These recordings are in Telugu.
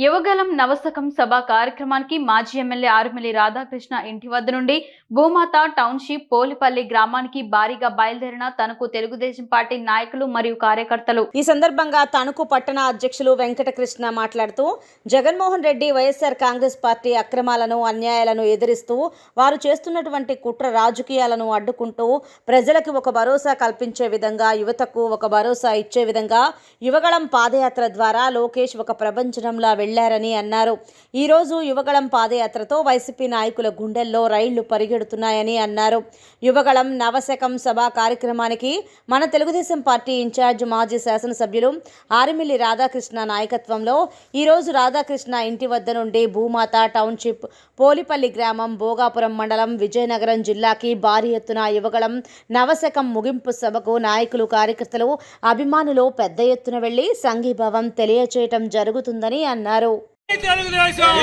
యువగలం నవశకం సభ కార్యక్రమానికి మాజీ ఎమ్మెల్యే ఆరుమిల్లి రాధాకృష్ణ ఇంటి వద్ద నుండి భూమాత టౌన్షిప్ పోలిపల్లి గ్రామానికి భారీగా బయలుదేరిన తనకు తెలుగుదేశం పార్టీ నాయకులు మరియు కార్యకర్తలు. ఈ సందర్భంగా తణుకు పట్టణ అధ్యక్షులు వెంకటకృష్ణ మాట్లాడుతూ Jaganmohan Reddy YSR Congress party అక్రమాలను అన్యాయాలను ఎదిరిస్తూ వారు చేస్తున్నటువంటి కుట్ర రాజకీయాలను అడ్డుకుంటూ ప్రజలకు ఒక భరోసా కల్పించే విధంగా యువతకు ఒక భరోసా ఇచ్చే విధంగా యువగళం పాదయాత్ర ద్వారా లోకేష్ ఒక ప్రపంచంలా వెళ్ళారని అన్నారు. ఈరోజు యువగళం పాదయాత్రతో వైసీపీ నాయకుల గుండెల్లో రైళ్ళు పరిగెడుతున్నాయని అన్నారు. యువగళం నవశకం సభ కార్యక్రమానికి మన తెలుగుదేశం పార్టీ ఇన్ఛార్జ్ మాజీ శాసనసభ్యులు ఆరిమిల్లి రాధాకృష్ణ నాయకత్వంలో ఈరోజు రాధాకృష్ణ ఇంటి వద్ద నుండి భూమాత టౌన్షిప్ పోలిపల్లి గ్రామం భోగాపురం మండలం విజయనగరం జిల్లాకి భారీ ఎత్తున యువగళం నవశకం ముగింపు సభకు నాయకులు కార్యకర్తలు అభిమానులు పెద్ద ఎత్తున వెళ్ళి సంఘీభావం తెలియచేయటం జరుగుతుందని అన్నారు. జై తెలుగుదేశం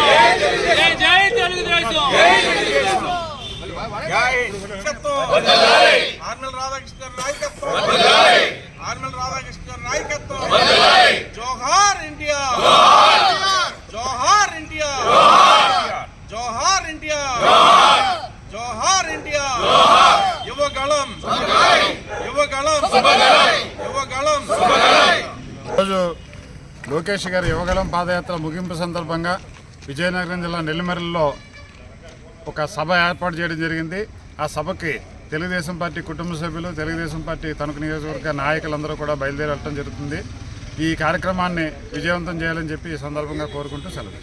జై జై తెలుగుదేశం ఆర్మల్ రాధాకృష్ణ గారి నాయకత్వం ఆర్మల్ రాధాకృష్ణ గారి నాయకత్వం జోహార్ ఇండియా జోహార్ ఇండియా జోహార్ ఇండియా జోహార్ ఇండియా యువగళం యువగళం యువగళం లోకేష్ గారి యువగలం పాదయాత్ర ముగింపు సందర్భంగా విజయనగరం జిల్లా నెల్లిమర్లలో ఒక సభ ఏర్పాటు చేయడం జరిగింది. ఆ సభకి తెలుగుదేశం పార్టీ కుటుంబ సభ్యులు తెలుగుదేశం పార్టీ తణుకు నియోజకవర్గ నాయకులందరూ కూడా బయలుదేరి జరుగుతుంది. ఈ కార్యక్రమాన్ని విజయవంతం చేయాలని చెప్పి ఈ సందర్భంగా కోరుకుంటూ సెలవు